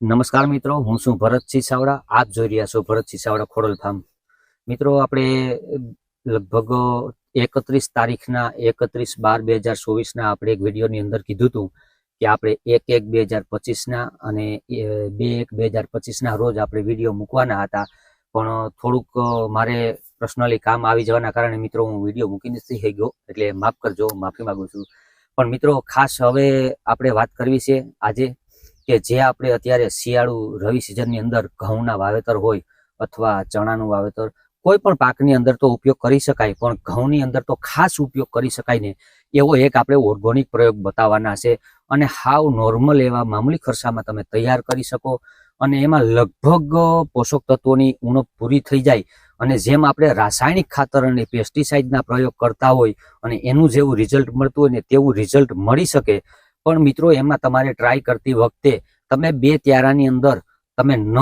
નમસ્કાર મિત્રો, હું છું ભરતસિંહ સાવડા આપ જોઈ રહ્યા છો ભરતસિંહ સાવડા ખોડલ ફાર્મ. મિત્રો, આપણે લગભગ એકત્રીસ તારીખના, એકત્રીસ બાર બે હજાર ચોવીસના આપણે એક વિડીયોની અંદર કીધું હતું કે આપણે એક એક બે હજાર પચીસના અને બે એક બે હજાર પચીસના રોજ આપણે વીડિયો મૂકવાના હતા. પણ થોડુંક મારે પર્સનલી કામ આવી જવાના કારણે મિત્રો હું વીડિયો મૂકી નથી થઈ ગયો એટલે માફ કરજો માફી માગું છું. પણ મિત્રો, ખાસ હવે આપણે વાત કરવી છે આજે કે જે આપણે અત્યારે શિયાળુ રવિ સિઝનની અંદર ઘઉંના વાવેતર હોય અથવા ચણાનું વાવેતર, કોઈ પણ પાકની અંદર તો ઉપયોગ કરી શકાય, પણ ઘઉંની અંદર તો ખાસ ઉપયોગ કરી શકાય ને, એવો એક આપણે ઓર્ગોનિક પ્રયોગ બતાવવાના છે. અને હાવ નોર્મલ એવા મામૂલી ખર્ચામાં તમે તૈયાર કરી શકો અને એમાં લગભગ પોષક તત્વોની ઉણપ પૂરી થઈ જાય. અને જેમ આપણે રાસાયણિક ખાતર અને પેસ્ટિસાઇડના પ્રયોગ કરતા હોય અને એનું જેવું રિઝલ્ટ મળતું હોય ને તેવું રિઝલ્ટ મળી શકે પણ મિત્રો એમાં તમારે ટ્રાય કરતી વખતે તમે બે ત્યારાની અંદર તમે ન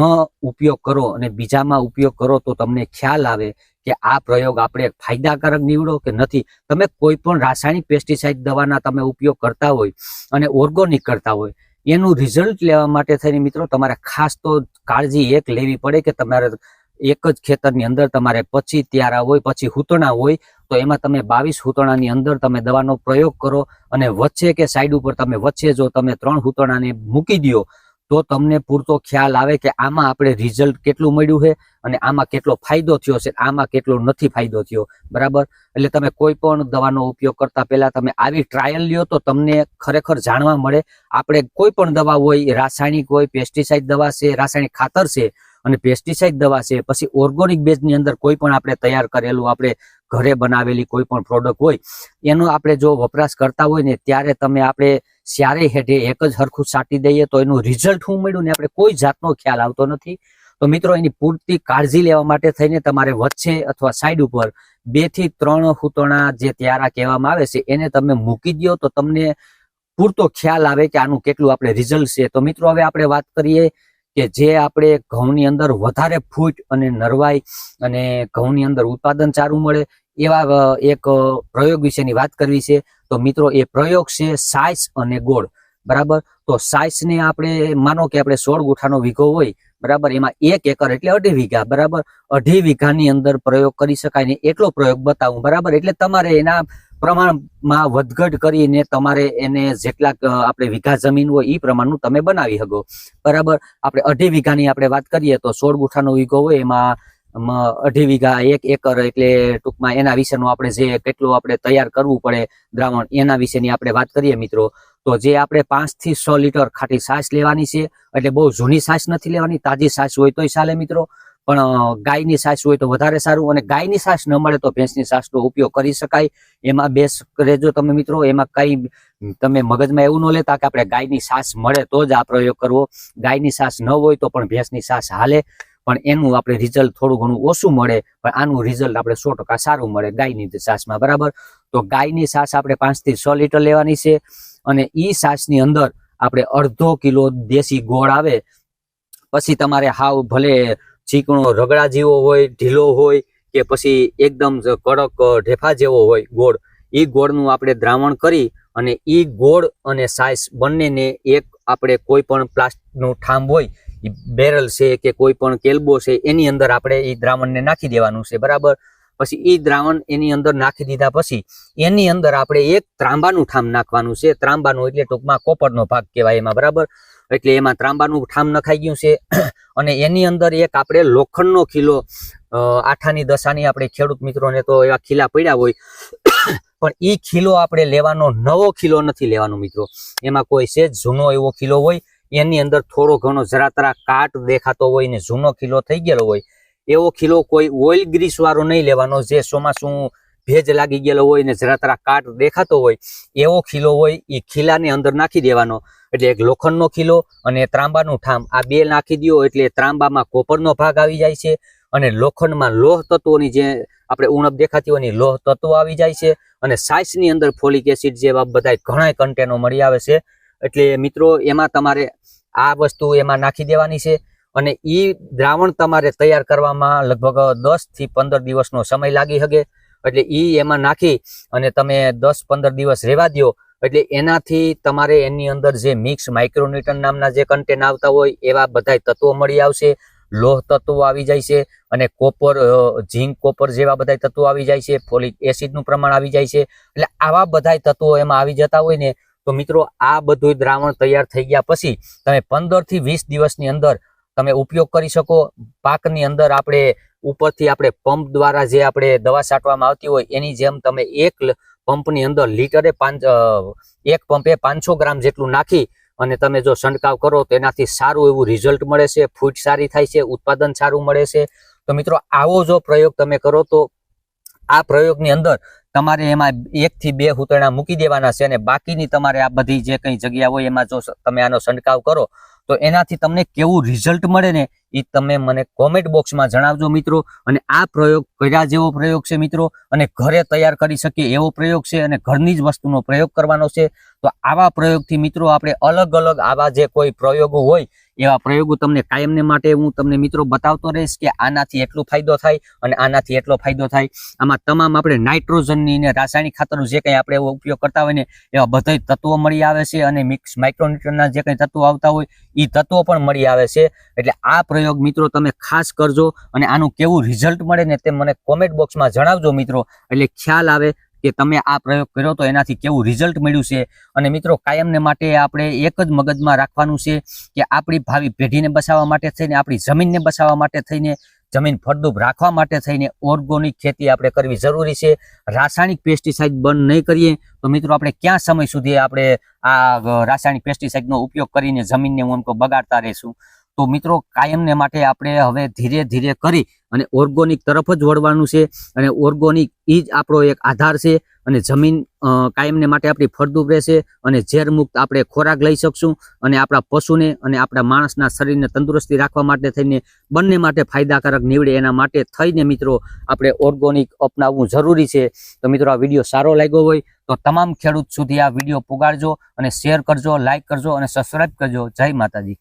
ઉપયોગ કરો અને બીજામાં ઉપયોગ કરો તો તમને ખ્યાલ આવે કે આ પ્રયોગ આપણે ફાયદાકારક નીવડો કે નથી. તમે કોઈ પણ રાસાયણિક પેસ્ટિસાઇડ દવાના તમે ઉપયોગ કરતા હોય અને ઓર્ગોનિક કરતા હોય, એનું રિઝલ્ટ લેવા માટે થઈને મિત્રો તમારે ખાસ તો કાળજી એક લેવી પડે કે તમારે એક જ ખેતરની અંદર તમારે પછી ત્યારા હોય, પછી હૂતણા હોય તો એમાં તમે બાવીસ હૂતણાની અંદર તમે દવાનો પ્રયોગ કરો અને વચ્ચે કે સાઈડ ઉપર તમે વચ્ચે જો તમે ત્રણ હૂતણાને મૂકી દો તો તમને પૂરતો ખ્યાલ આવે કે આમાં આપણે રિઝલ્ટ કેટલું મળ્યું છે અને આમાં કેટલો ફાયદો થયો છે, આમાં કેટલો નથી ફાયદો થયો. બરાબર? એટલે તમે કોઈ પણ દવાનો ઉપયોગ કરતા પહેલા તમે આવી ટ્રાયલ લ્યો તો તમને ખરેખર જાણવા મળે. આપણે કોઈ પણ દવા હોય, રાસાયણિક હોય પેસ્ટિસાઇડ દવા છે, રાસાયણિક ખાતર છે અને પેસ્ટિસાઇડ દવા છે, પછી ઓર્ગોનિક બેઝની અંદર કોઈ પણ આપણે તૈયાર કરેલું આપણે ઘરે બનાવેલી કોઈ પણ પ્રોડક્ટ હોય, એનો આપણે જો વપરાશ કરતા હોય ને, ત્યારે તમે આપણે સ્યારે હેઠે એક જ હરખું છાંટી દઈએ તો એનું રિઝલ્ટ શું મળ્યું ને, આપણે કોઈ જાતનો ખ્યાલ આવતો નથી. તો મિત્રો, એની પૂરતી કાળજી લેવા માટે થઈને તમારે વચ્ચે અથવા સાઈડ ઉપર બેથી ત્રણ હુતણા જે ત્યારા કહેવામાં આવે છે, એને તમે મૂકી દો તો તમને પૂરતો ખ્યાલ આવે કે આનું કેટલું આપણે રિઝલ્ટ છે. તો મિત્રો, હવે આપણે વાત કરીએ કે જે આપણે ઘઉંની અંદર વધારે ફૂટ અને નરવાઈ અને ઘઉંની અંદર ઉત્પાદન સારું મળે એવા એક પ્રયોગ વિશેની વાત કરવી છે, તો મિત્રો એ પ્રયોગ છે સાઇસ અને ગોળ. બરાબર? તો સાઇસને આપણે માનો કે આપણે સોળ ગુઠાનો વીઘો હોય, બરાબર? એમાં એક એકર એટલે અઢી વીઘા, બરાબર? અઢી વીઘાની અંદર પ્રયોગ કરી શકાય ને એટલો પ્રયોગ બતાવું, બરાબર? એટલે તમારે એના પ્રમાણમાં વધઘટ કરીને તમારે એને જેટલા આપણે વીઘા જમીન હોય એ પ્રમાણનું તમે બનાવી શકો. બરાબર? આપણે અઢી વીઘાની આપણે વાત કરીએ તો સોળ ગુઠાનો વીઘો હોય એમાં અઢી વીઘા એક એકર એટલે ટૂંકમાં એના વિશેનું આપણે જે કેટલું આપણે તૈયાર કરવું પડે દ્રાવણ, એના વિશેની આપણે વાત કરીએ મિત્રો. તો જે આપણે પાંચથી છ લીટર ખાટી છાશ લેવાની છે, એટલે બહુ જૂની છાશ નથી લેવાની, તાજી છાશ હોય તોય ચાલે મિત્રો. પણ ગાયની સાસ હોય તો વધારે સારું અને ગાયની સાસ ન મળે તો ભેંસની સાસનો ઉપયોગ કરી શકાય. એમાં બેસ રહેજો તમે મિત્રો, એમાં કઈ તમે મગજમાં એવું ન લેતા કે આપણે ગાયની સાસ મળે તો જ આ પ્રયોગ કરવો. ગાયની સાસ ન હોય તો પણ ભેંસની સાસ હાલે. પણ એનું આપણે રિઝલ્ટ થોડું ઘણું ઓછું મળે, પણ આનું રિઝલ્ટ આપણે સો ટકા સારું મળે ગાયની સાસમાં, બરાબર? તો ગાયની સાસ આપણે પાંચથી છ લીટર લેવાની છે અને ઈ સાસની અંદર આપણે અડધો કિલો દેશી ગોળ આવે. પછી તમારે હાવ ભલે ચીકણો રગડા જેવો હોય, ઢીલો હોય કે પછી એકદમ કડક ઢેફા જેવો હોય ગોળ. એ ગોળનું આપણે દ્રાવણ કરી અને એ ગોળ અને સાઇઝ બંનેને એક આપણે કોઈ પણ પ્લાસ્ટિકનું ઠામ હોય બેરલ છે કે કોઈ પણ કેલ્બો છે, એની અંદર આપણે એ દ્રાવણને નાખી દેવાનું છે. બરાબર? પછી એ દ્રાવણ એની અંદર નાખી દીધા પછી એની અંદર આપણે એક ત્રાંબાનું ઠામ નાખવાનું છે. ત્રાંબાનું એટલે ટૂંકમાં કોપરનો ભાગ કહેવાય એમાં, બરાબર? એટલે એમાં ત્રાંબાનું ઠામ નખાઈ ગયું છે. અને એની અંદર એક આપણે લોખંડનો ખીલો આઠાની દશાની આપણે ખેડૂત મિત્રોને તો એવા ખીલા પડ્યા હોય. પણ એ ખીલો આપણે લેવાનો, નવો ખીલો નથી લેવાનો મિત્રો. એમાં કોઈ છે જૂનો એવો ખીલો હોય. એની અંદર થોડો ઘણો જરા તરા કાટ દેખાતો હોય ને જૂનો ખીલો થઈ ગયેલો હોય. એવો ખીલો કોઈ ઓઇલ ગ્રીસ વાળો નહીં લેવાનો, જે ચોમાસું ભેજ લાગી ગયેલો હોય ને જરા તરા કાટ દેખાતો હોય, એવો ખીલો હોય એ ખીલાની અંદર નાખી દેવાનો. એટલે એક લોખંડનો ખીલો અને ત્રાંબાનું ઠામ. આ બે નાખી દો એટલે ત્રાંબામાં કોપરનો ભાગ આવી જાય છે અને લોખંડમાં લોહ તત્વોની જે આપણે ઉણપ દેખાતી હોય લોહ તત્વો આવી જાય છે અને સાઇસની અંદર ફોલિક એસિડ જેવા બધા ઘણા કન્ટેનો મળી આવે છે. એટલે મિત્રો, એમાં તમારે આ વસ્તુ એમાં નાખી દેવાની છે. અને એ દ્રાવણ તમારે તૈયાર કરવામાં લગભગ દસથી પંદર દિવસનો સમય લાગી શકે એટલે એ એમાં નાખી અને તમે દસ પંદર દિવસ રહેવા દો એટલે એનાથી તમારે એની અંદર જે મિક્સ માઇક્રોન્યુટન નામના જે કન્ટેન આવતા હોય એવા બધાય તત્વો મળી આવશે. લોહ તત્વો આવી જાય છે અને કોપર ઝીંક કોપર જેવા બધા તત્વો આવી જાય છે. ફોલિક એસિડનું પ્રમાણ આવી જાય છે. એટલે આવા બધાય તત્વો એમાં આવી જતા હોય ને, તો મિત્રો આ બધું દ્રાવણ તૈયાર થઈ ગયા પછી તમે પંદરથી વીસ દિવસની અંદર તમે ઉપયોગ કરી શકો. પાકની અંદર આપણે ઉપરથી આપણે પંપ દ્વારા જે આપણે દવા છાંટવામાં આવતી હોય, એની જેમ તમે એક પંપની અંદર લીટરે પાંચ એક પંપે પાંચસો ગ્રામ જેટલું નાખી અને તમે જો છંટકાવ કરો તો એનાથી સારું એવું રિઝલ્ટ મળે છે ફૂટ સારી થાય છે, ઉત્પાદન સારું મળે છે. તો મિત્રો, આવો જો પ્રયોગ તમે કરો તો આ પ્રયોગની અંદર તમારે એમાં એકથી બે હુતરણા મૂકી દેવાના છે અને બાકીની તમારે આ બધી જે કંઈ જગ્યા હોય એમાં જો તમે આનો છંટકાવ કરો તો એનાથી તમને કેવું રિઝલ્ટ મળે ને એ તમે મને કોમેન્ટ બોક્સમાં જણાવજો મિત્રો. અને આ પ્રયોગ કર્યા જેવો પ્રયોગ છે મિત્રો. અને ઘરે તૈયાર કરી શકીએ એવો પ્રયોગ છે અને ઘરની જ વસ્તુનો પ્રયોગ કરવાનો છે. તો આવા પ્રયોગથી મિત્રો આપણે અલગ અલગ આવા જે કોઈ પ્રયોગો હોય એવા પ્રયોગો તમને કાયમને માટે હું તમને મિત્રો બતાવતો રહીશ કે આનાથી એટલો ફાયદો થાય અને આનાથી એટલો ફાયદો થાય. આમાં તમામ આપણે નાઇટ્રોજનની ને રાસાયણિક ખાતરો જે કંઈ આપણે ઉપયોગ કરતા હોય ને, એવા બધા તત્વો મળી આવે છે અને મિક્સ માઇક્રોન્યુટ્રનના જે કંઈ તત્વો આવતા હોય એ તત્વો પણ મળી આવે છે. એટલે આ પ્રયોગ મિત્રો તમે ખાસ કરજો અને આનું કેવું રિઝલ્ટ મળે ને તે મને કોમેન્ટ બોક્સમાં જણાવજો મિત્રો. એટલે ખ્યાલ આવે કે તમે આ પ્રયોગ કર્યો તો એનાથી કેવું રિઝલ્ટ મળ્યું છે? અને મિત્રો, કાયમને માટે આપણે એક જ મગજમાં રાખવાનું છે કે આપણી ભાવિ પેઢીને બચાવવા માટે થઈને, આપણી જમીનને બચાવવા માટે થઈને, જમીન ફળદ્રુપ રાખવા માટે થઈને ઓર્ગોનિક ખેતી આપણે કરવી જરૂરી છે. રાસાયણિક પેસ્ટિસાઇડ બંધ નહીં કરીએ. તો મિત્રો, આપણે ક્યાં સમય સુધી આપણે આ રાસાયણિક પેસ્ટિસાઇડનો ઉપયોગ કરીને જમીનને હું એમ બગાડતા રહીશું? તો મિત્રો, કાયમને માટે આપણે હવે ધીરે ધીરે કરી અને ઓર્ગોનિક તરફ જ વળવાનું છે. અને ઓર્ગોનિક એ જ આપણો એક આધાર છે. અને જમીન કાયમને માટે આપણી ફળદ્રુપ રહેશે. અને ઝેરમુક્ત આપણે ખોરાક લઈ શકશું. અને આપણા પશુને અને આપણા માણસના શરીરને તંદુરસ્તી રાખવા માટે થઈને બંને માટે ફાયદાકારક નીવડે એના માટે થઈને મિત્રો આપણે ઓર્ગોનિક અપનાવવું જરૂરી છે. તો મિત્રો આ વીડિયો સારો લાગ્યો હોય તો તમામ ખેડૂત સુધી આ વીડિયો પુગાડજો અને શેર કરજો લાઇક કરજો અને સબસ્ક્રાઈબ કરજો. જય માતાજી.